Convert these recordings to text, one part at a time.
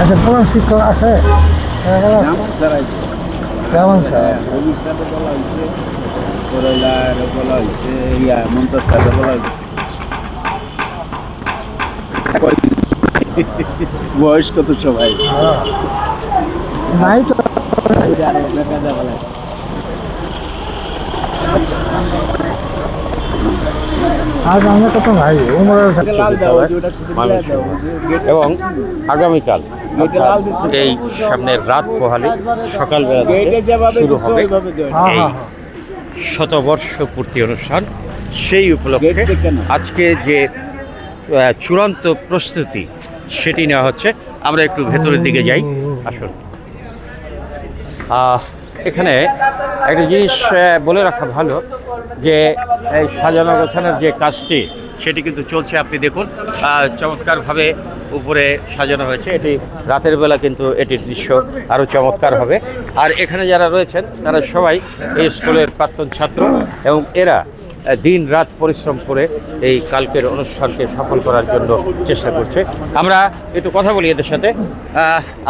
আচ্ছা কোনো শিক্ষক আছে? কেমন বয়স কত সবাই। নাই তো। আজ আমরা কত ভাই উমরের লাল দাও ওটার সাথে মিলাই দাও এবং আগামীকাল। এই সামনের রাত পোহালে সকালবেলা শুরু হবে হ্যাঁ এই হ্যাঁ শতবর্ষ পূর্তি অনুষ্ঠান। সেই উপলক্ষে আজকে যে চূড়ান্ত প্রস্তুতি সেটি নেওয়া হচ্ছে। আমরা একটু ভেতরের দিকে যাই। আসুন। এখানে একটা জিনিস বলে রাখা ভালো যে এই সাজানো গোছানোর যে কাজটি সেটি কিন্তু চলছে আপনি দেখুন। চমৎকারভাবে উপরে সাজানো হয়েছে। এটি রাতের বেলা কিন্তু এটির দৃশ্য আরও চমৎকার হবে। আর এখানে যারা রয়েছেন তারা সবাই এই স্কুলের প্রাক্তন ছাত্র এবং এরা দিন রাত পরিশ্রম করে এই কালকের অনুষ্ঠানকে সফল করার জন্য চেষ্টা করছে। আমরা একটু কথা বলি এদের সাথে।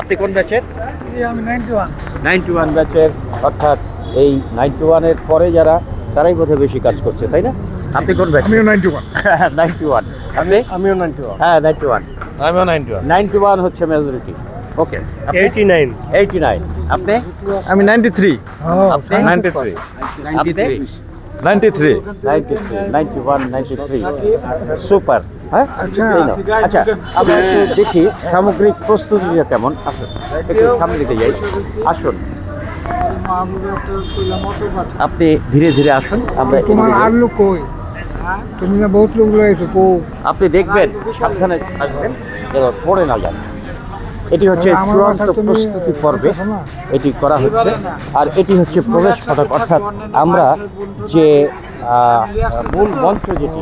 আপনি কোন ব্যাচের? নাইনটি ওয়ান ব্যাচের অর্থাৎ এই নাইনটি ওয়ানের পরে যারা তারাই বোধহয় বেশি কাজ করছে তাই না? আপনি কোন ব্যাচ আমিও নাইনটি ওয়ান নাইনটি ওয়ান আপনি? আমিও নাইনটি ওয়ান হ্যাঁ নাইনটি ওয়ান আমিও নাইনটি ওয়ান নাইনটি ওয়ান হচ্ছে majority okay eighty nine eighty nine আপনি? আমি নাইনটি থ্রি আপনি? 93 আপনি ninety three ninety three ninety one ninety three super হ্যাঁ আচ্ছা। আচ্ছা আমরা একটু দেখি সামগ্রিক প্রস্তুতিটা কেমন? আসুন একটু সামনে দিকে যাই। আসুন। আপনি ধীরে ধীরে আসুন আমরা আর লোক কই? তুমি না বহুত লোক রয়েছে কো আপনি দেখবেন সাবধানে আসবেন যেন পড়ে না যান এটি হচ্ছে চূড়ান্ত প্রস্তুতি পর্বে। এটি করা হচ্ছে। আর এটি হচ্ছে প্রবেশ ফটক অর্থাৎ আমরা যে মূল মঞ্চ যেটি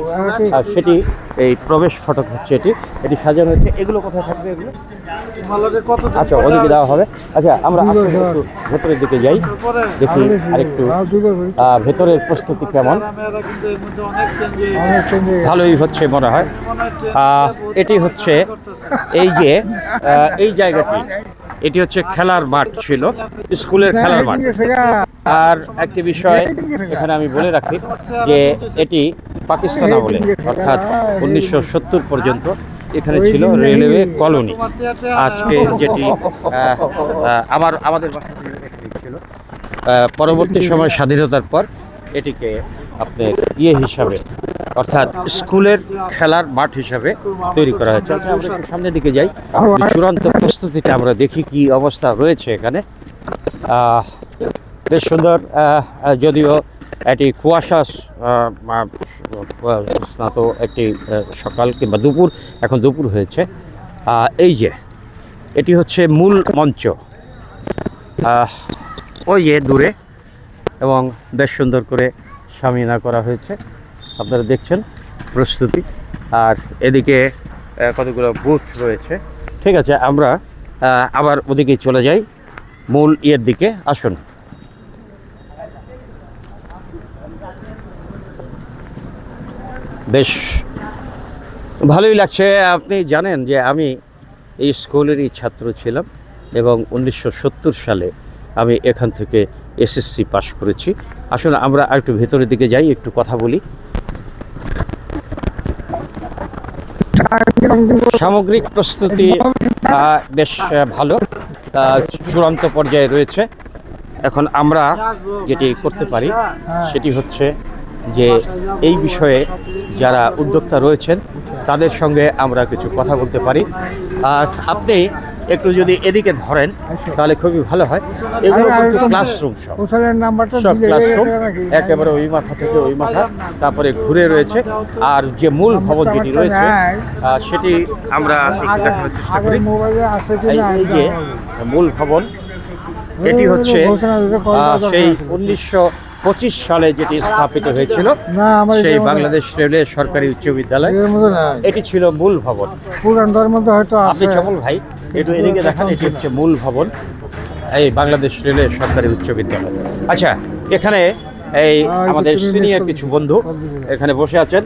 আহ, সেটি এই প্রবেশ ফটক হচ্ছে এটি। এটি সাজানো হচ্ছে এগুলো কোথায় থাকবে এগুলো? আচ্ছা ওদিকে দেওয়া হবে। আচ্ছা আমরা। একটু ভেতরের দিকে যাই। দেখি আরেকটু। আহ, ভেতরের প্রস্তুতি কেমন? হয়ে গেছে। ভালোই হচ্ছে মনে হয়। আহ, এটি হচ্ছে এই যে আহ, এই জায়গাটি এটি হচ্ছে খেলার মাঠ ছিল। স্কুলের খেলার মাঠ। আর একটি বিষয় এখানে আমি বলে রাখি যে এটি পাকিস্তান আমলে অর্থাৎ উনিশশো সত্তর পর্যন্ত এখানে ছিল রেলওয়ে কলোনি। আজকে যেটি আমার আমাদের ছিল। পরবর্তী সময় স্বাধীনতার পর এটিকে আপনার ইয়ে হিসাবে, অর্থাৎ স্কুলের খেলার মাঠ হিসাবে তৈরি করা হয়েছে। সামনের দিকে যাই। চূড়ান্ত প্রস্তুতিটা আমরা দেখি কি অবস্থা রয়েছে এখানে। বেশ সুন্দর যদিও এটি কুয়াশা স্নাত একটি সকাল কিংবা দুপুর, এখন দুপুর হয়েছে। এই যে, এটি হচ্ছে মূল মঞ্চ। ওই যে দূরে, এবং বেশ সুন্দর করে সামিনা করা হয়েছে। আপনারা দেখছেন প্রস্তুতি। আর এদিকে কতগুলো বুথ রয়েছে। ঠিক আছে, আমরা আবার ওদিকে চলে যাই। মূল ইয়ের দিকে আসুন। বেশ ভালোই লাগছে। আপনি জানেন যে আমি এই স্কুলেরই ছাত্র ছিলাম এবং উনিশশো সত্তর সালে আমি এখান থেকে এসএসসি পাশ করেছি। আসলে আমরা একটু ভেতরের দিকে যাই, একটু কথা বলি। সামগ্রিক প্রস্তুতি বেশ ভালো চূড়ান্ত পর্যায়ে রয়েছে। এখন আমরা যেটি করতে পারি, সেটি হচ্ছে যে এই বিষয়ে যারা উদ্যোক্তা রয়েছেন, তাদের সঙ্গে আমরা কিছু কথা বলতে পারি। আর আপনি একটু যদি এদিকে ধরেন, তাহলে খুবই ভালো হয়। এগুলো কিন্তু ক্লাসরুম সব। সব ক্লাসরুম? একেবারে ওই মাথা থেকে ওই মাথা, তারপরে ঘুরে রয়েছে। আর যে মূল ভবন যেটি রয়েছে সেটি আমরা দেখানোর চেষ্টা করি। এই যে মূল ভবন, এটি হচ্ছে সেই উনিশশো পঁচিশ সালে যেটি স্থাপিত হয়েছিল সেই বাংলাদেশ রেলওয়ে সরকারি উচ্চ বিদ্যালয়। এটি ছিল মূল ভবন। পুরানটার মধ্যে হয়তো আপনি চমল ভাই একটু এদিকে দেখান এটি হচ্ছে মূল ভবন এই বাংলাদেশ রেলওয়ে সরকারি উচ্চ বিদ্যালয়। আচ্ছা এখানে এই আমাদের সিনিয়র কিছু বন্ধু এখানে বসে আছেন।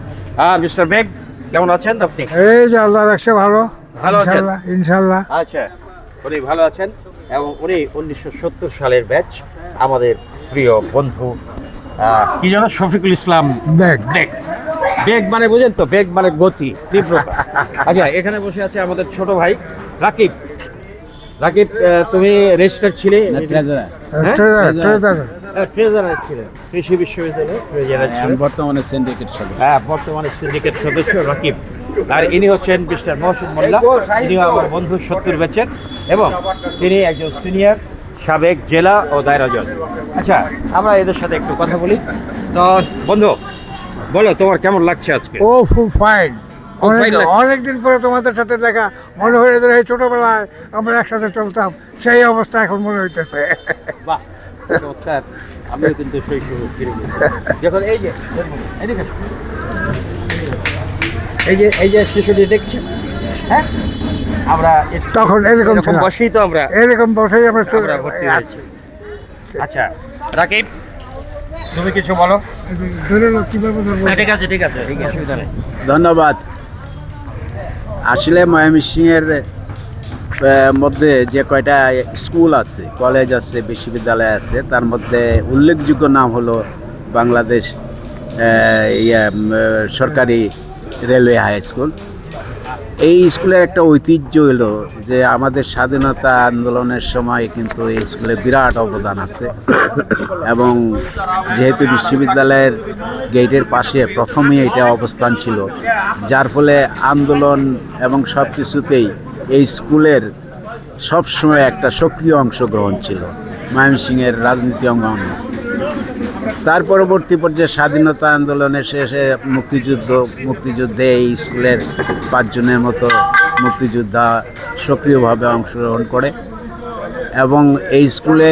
মিস্টার মেঘ কেমন আছেন আপনি? এই যে আল্লাহ রাখছে ভালো। ভালো আছেন? ইনশাল্লাহ, ইনশাল্লাহ। আচ্ছা উনি ভালো আছেন। এবং উনি উনিশশো সত্তর সালের ব্যাচ আমাদের প্রিয় বন্ধু কি যেন শফিকুল ইসলাম দেখ। বেগ বেগ মানে বুঝেন তো বেগ মানে গতি তীব্রতা। আচ্ছা এখানে বসে আছে আমাদের ছোট ভাই রাকিব। রাকিব তুমি রেজিস্টার ছিলে? না ট্রেজারা হ্যাঁ? ট্রেজার ট্রেজারার ছিলেন কৃষি বিশ্ববিদ্যালয়ে ছিলেন বর্তমানে সিন্ডিকেট সদস্য। হ্যাঁ বর্তমানে সিন্ডিকেট সদস্য রাকিব। আর ইনি হচ্ছেন মিস্টার মহসিন মোল্লা। ইনি আমার বন্ধু সত্তর বেচেন এবং তিনি একজন সিনিয়র সাবেক জেলা ও দায়রা জজ আচ্ছা আমরা এদের সাথে একটু কথা বলি। তো বন্ধু বলো তোমার কেমন লাগছে আজকে? ও খুব ফাইন অনেকদিন পরে তোমাদের সাথে দেখা। মনে হয়ে ধরে এই ছোটবেলায় আমরা একসাথে চলতাম। সেই অবস্থা এখন মনে হইতেছে। বাহ আমিও কিন্তু সেই সুযোগ ফিরে যখন এই যে এদিকে। এই যে এই যে শিশুটি দেখছেন হ্যাঁ? আমরা তখন এরকম এরকম বসেই তো আমরা এরকম বসেই আমরা ভর্তি হয়েছি। আচ্ছা রাকিব তুমি কিছু বলো? ধরে নাও, কীভাবে ধরবো? ঠিক আছে ঠিক আছে ঠিক আছে। অসুবিধা নেই। ধন্যবাদ। আসলে ময়মনসিংহের মধ্যে যে কয়টা স্কুল আছে কলেজ আছে বিশ্ববিদ্যালয় আছে তার মধ্যে উল্লেখযোগ্য নাম হলো বাংলাদেশ ইয়ে, সরকারি রেলওয়ে হাই স্কুল। এই স্কুলের একটা ঐতিহ্য হলো যে আমাদের স্বাধীনতা আন্দোলনের সময় কিন্তু এই স্কুলে বিরাট অবদান আছে এবং যেহেতু বিশ্ববিদ্যালয়ের গেটের পাশে প্রথমেই এটা অবস্থান ছিল, যার ফলে আন্দোলন এবং সব কিছুতেই এই স্কুলের সবসময় একটা সক্রিয় অংশগ্রহণ ছিল। ময়মনসিংহের রাজনীতি অঙ্গনে। তার পরবর্তী পর্যায়ে স্বাধীনতা আন্দোলনের শেষে মুক্তিযুদ্ধ, মুক্তিযুদ্ধে এই স্কুলের পাঁচজনের মতো মুক্তিযোদ্ধা সক্রিয়ভাবে অংশগ্রহণ করে এবং এই স্কুলে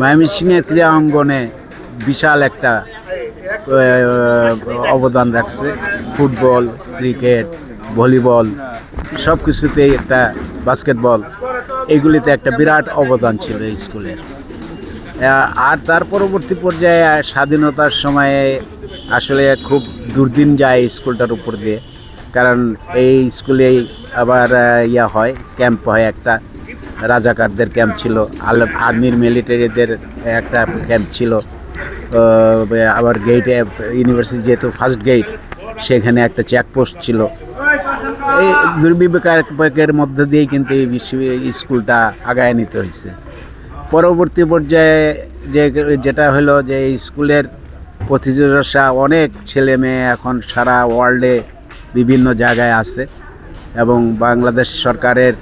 ময়মনসিংহের ক্রীড়া অঙ্গনে বিশাল একটা অবদান রাখছে। ফুটবল, ক্রিকেট, ভলিবল সব কিছুতেই একটা বাস্কেটবল, এগুলিতে একটা বিরাট অবদান ছিল এই স্কুলের। আর তার পরবর্তী পর্যায়ে স্বাধীনতার সময়ে আসলে খুব দুর্দিন যায় স্কুলটার উপর দিয়ে। কারণ এই স্কুলেই আবার ইয়া হয়, ক্যাম্প হয় একটা। রাজাকারদের ক্যাম্প ছিল আর্মির মিলিটারিদের একটা ক্যাম্প ছিল। আবার গেটে ইউনিভার্সিটি যেহেতু ফার্স্ট গেট সেখানে একটা চেকপোস্ট ছিল। এই দুর্বিবেকের মধ্যে দিয়েই কিন্তু এই বিশ্ব স্কুলটা আগায় নিতে হয়েছে। পরবর্তী পর্যায়ে যে যেটা হলো যে স্কুলের প্রতিযোগিতা, অনেক ছেলে মেয়ে এখন সারা ওয়ার্ল্ডে বিভিন্ন জায়গায় আছে এবং বাংলাদেশ সরকারের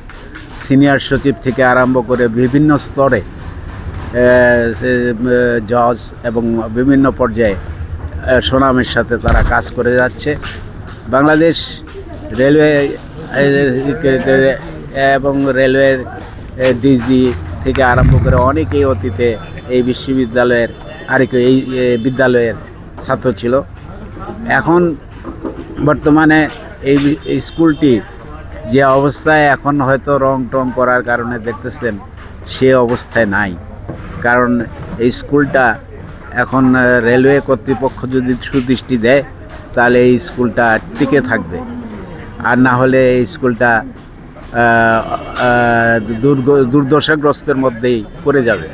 সিনিয়র সচিব থেকে আরম্ভ করে বিভিন্ন স্তরে জজ এবং বিভিন্ন পর্যায়ে সুনামের সাথে তারা কাজ করে যাচ্ছে। বাংলাদেশ রেলওয়ে এবং রেলওয়ের ডিজি থেকে আরম্ভ করে অনেকেই অতীতে এই বিশ্ববিদ্যালয়ের আরেক এই বিদ্যালয়ের ছাত্র ছিল। এখন বর্তমানে এই স্কুলটি যে অবস্থায় এখন হয়তো রং টং করার কারণে দেখতেছেন সে অবস্থায় নাই। কারণ এই স্কুলটা এখন রেলওয়ে কর্তৃপক্ষ যদি সুদৃষ্টি দেয়, তাহলে এই স্কুলটা টিকে থাকবে। আর না হলে এই স্কুলটা দুর্দশাগ্রস্তের মধ্যেই পড়ে যাবে।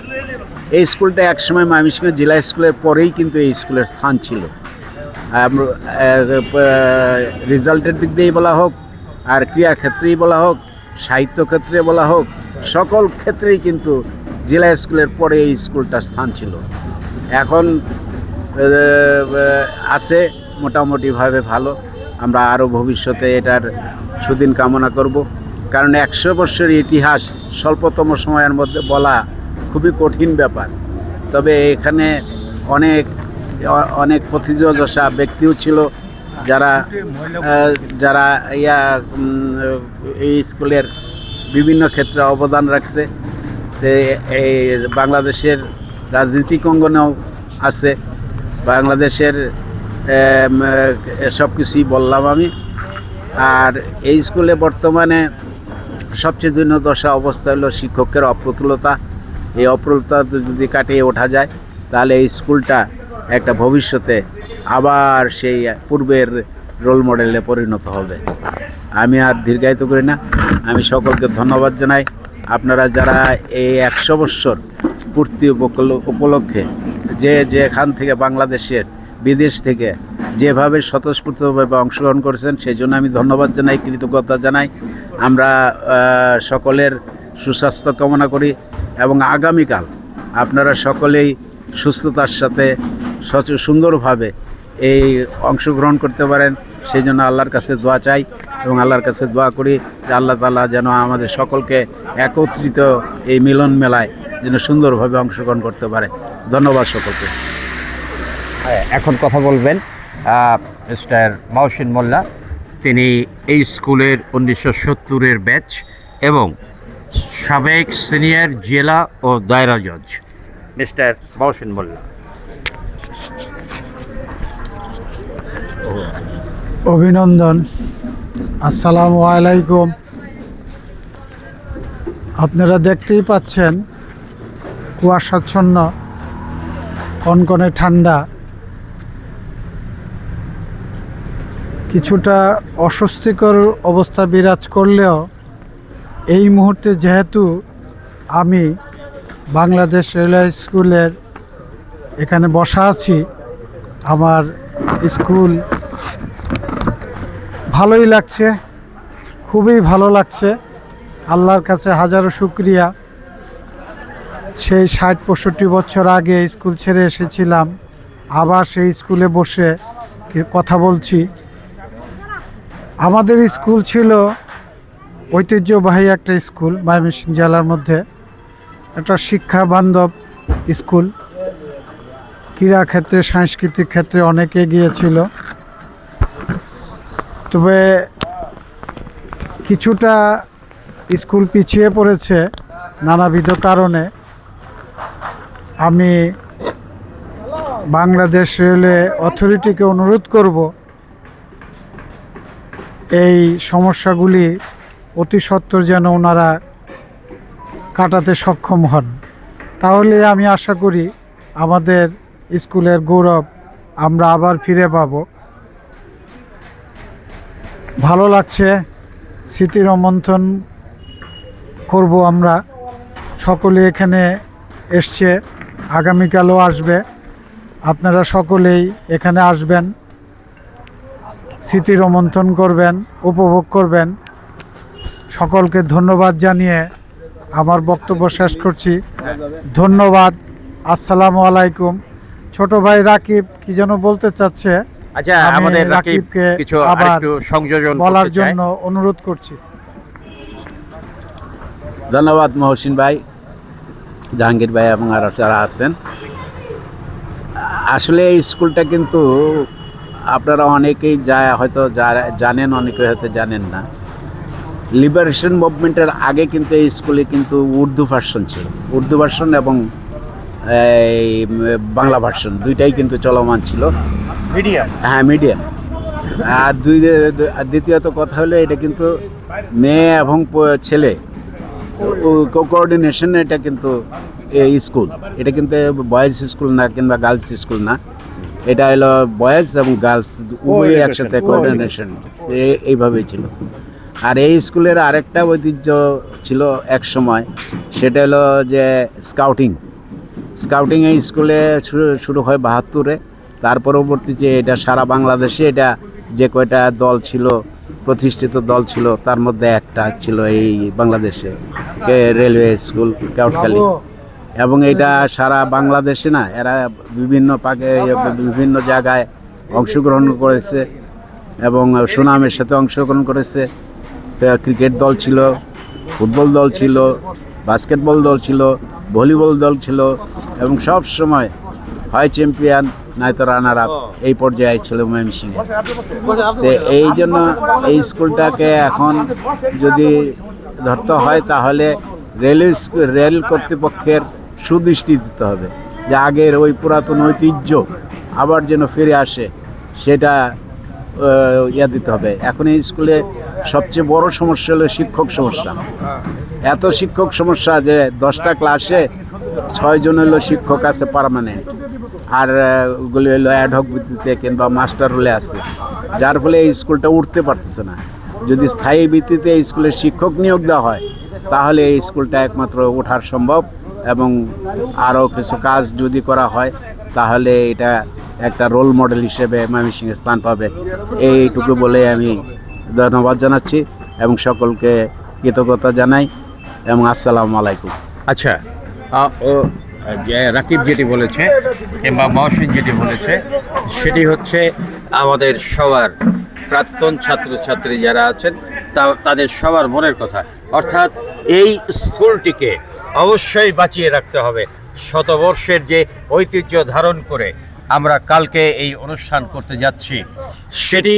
এই স্কুলটা একসময় ময়মনসিংহ জেলা স্কুলের পরেই কিন্তু এই স্কুলের স্থান ছিল। রেজাল্টের দিক দিয়েই বলা হোক, আর ক্রীড়া ক্ষেত্রেই বলা হোক সাহিত্য ক্ষেত্রে বলা হোক, সকল ক্ষেত্রেই কিন্তু জেলা স্কুলের পরে এই স্কুলটার স্থান ছিল। এখন আছে, মোটামুটিভাবে ভালো। আমরা আরও ভবিষ্যতে এটার সুদিন কামনা করব। কারণ একশো বছরের ইতিহাস স্বল্পতম সময়ের মধ্যে বলা খুবই কঠিন ব্যাপার। তবে এখানে অনেক অনেক প্রতিযোগসা ব্যক্তিও ছিল যারা যারা ইয়া এই স্কুলের বিভিন্ন ক্ষেত্রে অবদান রাখছে। এই বাংলাদেশের রাজনীতিক অঙ্গনেও আছে। বাংলাদেশের সব কিছুই বললাম আমি। আর এই স্কুলে বর্তমানে সবচেয়ে দশা অবস্থা হলো শিক্ষকের অপ্রতুলতা। এই অপ্রতুলতা যদি কাটিয়ে ওঠা যায়, তাহলে এই স্কুলটা একটা ভবিষ্যতে আবার সেই পূর্বের রোল মডেলে পরিণত হবে। আমি আর দীর্ঘায়িত করি না। আমি সকলকে ধন্যবাদ জানাই। আপনারা যারা এই একশো বৎসর পূর্তি উপলক্ষে যে যেখান থেকে বাংলাদেশের বিদেশ থেকে যেভাবে স্বতঃস্ফূর্তভাবে অংশগ্রহণ করেছেন সেই জন্য আমি ধন্যবাদ জানাই, কৃতজ্ঞতা জানাই। আমরা সকলের সুস্বাস্থ্য কামনা করি এবং আগামীকাল আপনারা সকলেই সুস্থতার সাথে সচ, সুন্দরভাবে এই অংশগ্রহণ করতে পারেন। সেই জন্য আল্লাহর কাছে দোয়া চাই এবং আল্লাহর কাছে দোয়া করি যে আল্লাহ তালা যেন আমাদের সকলকে একত্রিত এই মিলন মেলায় যেন সুন্দরভাবে অংশগ্রহণ করতে পারে। ধন্যবাদ সকলকে। এখন কথা বলবেন মিস্টার মাউসিন মোল্লা। তিনি এই স্কুলের উনিশশো সত্তরের ব্যাচ এবং সাবেক সিনিয়র জেলা ও দায়রা জজ, মিস্টার মাউসিন মোল্লা। অভিনন্দন। আসসালামু আলাইকুম। আপনারা দেখতেই পাচ্ছেন কুয়াশাচ্ছন্ন, কনকনে ঠান্ডা। কিছুটা অস্বস্তিকর অবস্থা বিরাজ করলেও এই মুহূর্তে যেহেতু আমি বাংলাদেশ রেলওয়ে স্কুলের এখানে বসা আছি, আমার স্কুল ভালোই লাগছে, খুবই ভালো লাগছে। আল্লাহর কাছে হাজারো শুক্রিয়া। সেই ষাট পঁয়ষট্টি বছর আগে স্কুল ছেড়ে এসেছিলাম, আবার সেই স্কুলে বসে কথা বলছি। আমাদের স্কুল ছিল ঐতিহ্যবাহী একটা স্কুল, ময়মনসিংহ জেলার মধ্যে। একটা শিক্ষা বান্ধব স্কুল। ক্রীড়া ক্ষেত্রে, সাংস্কৃতিক ক্ষেত্রে অনেক এগিয়ে ছিল। তবে কিছুটা স্কুল পিছিয়ে পড়েছে নানাবিধ কারণে। আমি বাংলাদেশ রেলওয়ে অথরিটিকে অনুরোধ করব এই সমস্যাগুলি অতি সত্বর যেন ওনারা কাটাতে সক্ষম হন। তাহলে আমি আশা করি আমাদের স্কুলের গৌরব আমরা আবার ফিরে পাবো। ভালো লাগছে স্মৃতি রোমন্থন করব আমরা। সকলে এখানে এসছে, আগামীকালও আসবে। আপনারা সকলেই এখানে আসবেন। স্মৃতি রোমন্থন করবেন উপভোগ করবেন। সকলকে ধন্যবাদ জানিয়ে আমার বক্তব্য শেষ করছি। ধন্যবাদ আসসালামু আলাইকুম। ছোট ভাই রাকিব কি যেন বলতে চাচ্ছে? আচ্ছা আমাদের রাকিবকে কিছু আবার সংযোজন বলার জন্য অনুরোধ করছি। ধন্যবাদ মহসিন ভাই জাহাঙ্গীর ভাই এবং আরও যারা আছেন। আসলে এই স্কুলটা কিন্তু আপনারা অনেকেই যা হয়তো জানেন অনেকে হয়তো জানেন না। লিবারেশন মুভমেন্টের আগে কিন্তু এই স্কুলে কিন্তু উর্দু ভার্সন ছিল। উর্দু ভার্সন এবং এই বাংলা ভার্সন দুইটাই কিন্তু চলমান ছিল। মিডিয়াম হ্যাঁ মিডিয়াম আর দুই দ্বিতীয়ত কথা হলো এটা কিন্তু মেয়ে এবং ছেলে। কোঅর্ডিনেশন এটা কিন্তু এই স্কুল এটা কিন্তু বয়েজ স্কুল না কিংবা গার্লস স্কুল না। এটা হলো বয়েজ এবং গার্লস উভয়ই একসাথে কোঅর্ডিনেশন এইভাবেই ছিল। আর এই স্কুলের আরেকটা ঐতিহ্য ছিল এক সময় সেটা হলো যে স্কাউটিং স্কাউটিং এই স্কুলে শুরু শুরু হয় বাহাত্তরে তার পরবর্তী যে এটা সারা বাংলাদেশে এটা যে কয়টা দল ছিল প্রতিষ্ঠিত দল ছিল তার মধ্যে একটা ছিল এই বাংলাদেশে রেলওয়ে স্কুল কাউটকালি এবং এটা সারা বাংলাদেশে না, এরা বিভিন্ন পাকে বিভিন্ন জায়গায় অংশগ্রহণ করেছে এবং সুনামের সাথে অংশগ্রহণ করেছে। ক্রিকেট দল ছিল, ফুটবল দল ছিল, বাস্কেটবল দল ছিল, ভলিবল দল ছিল এবং সব সময় হয় চ্যাম্পিয়ন, নয়তো রানার আপ এই পর্যায়ে ছিল ময়মনসিংহে। তো এই জন্য এই স্কুলটাকে এখন যদি ধরতে হয় তাহলে রেল রেল কর্তৃপক্ষের সুদৃষ্টি দিতে হবে যে আগের ওই পুরাতন ঐতিহ্য আবার যেন ফিরে আসে, সেটা ইয়া দিতে হবে। এখন এই স্কুলে সবচেয়ে বড় সমস্যা হলো শিক্ষক সমস্যা। এত শিক্ষক সমস্যা যে দশটা ক্লাসে ছয়জন হলো শিক্ষক আছে পার্মানেন্ট আর ওগুলি হলো অ্যাডহক ভিত্তিতে কিংবা মাস্টার হলে আছে। যার ফলে এই স্কুলটা উঠতে পারতেছে না। যদি স্থায়ী ভিত্তিতে এই স্কুলের শিক্ষক নিয়োগ দেওয়া হয়, তাহলে এই স্কুলটা একমাত্র ওঠার সম্ভব। এবং আরও কিছু কাজ যদি করা হয়, তাহলে এটা একটা রোল মডেল হিসেবে ময়মনসিংহে স্থান পাবে। এইটুকু বলে আমি ধন্যবাদ জানাচ্ছি এবং সকলকে কৃতজ্ঞতা জানাই এবং আসসালামু আলাইকুম। আচ্ছা রাকিব যেটি বলেছে কিংবা মহসিন যেটি বলেছে, সেটি হচ্ছে আমাদের সবার প্রাক্তন ছাত্রছাত্রী যারা আছেন, তা, তাদের সবার মনের কথা। অর্থাৎ এই স্কুলটিকে অবশ্যই বাঁচিয়ে রাখতে হবে। শতবর্ষের যে ঐতিহ্য ধারণ করে আমরা কালকে এই অনুষ্ঠান করতে যাচ্ছি, সেটি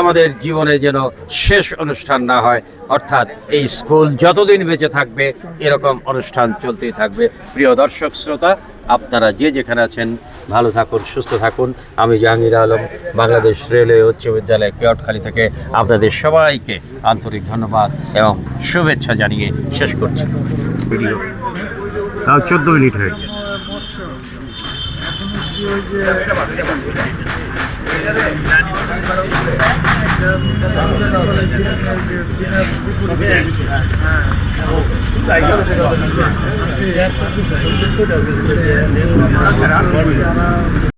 আমাদের জীবনে যেন শেষ অনুষ্ঠান না হয়। অর্থাৎ এই স্কুল যতদিন বেঁচে থাকবে, এরকম অনুষ্ঠান চলতেই থাকবে। প্রিয় দর্শক শ্রোতা, আপনারা যে যেখানে আছেন, ভালো থাকুন, সুস্থ থাকুন। আমি জাহাঙ্গীর আলম, বাংলাদেশ রেলওয়ে উচ্চ বিদ্যালয় কেয়টখালী থেকে আপনাদের সবাইকে আন্তরিক ধন্যবাদ এবং শুভেচ্ছা জানিয়ে শেষ করছি। ভিডিও চোদ্দ মিনিট হয়ে গেছে।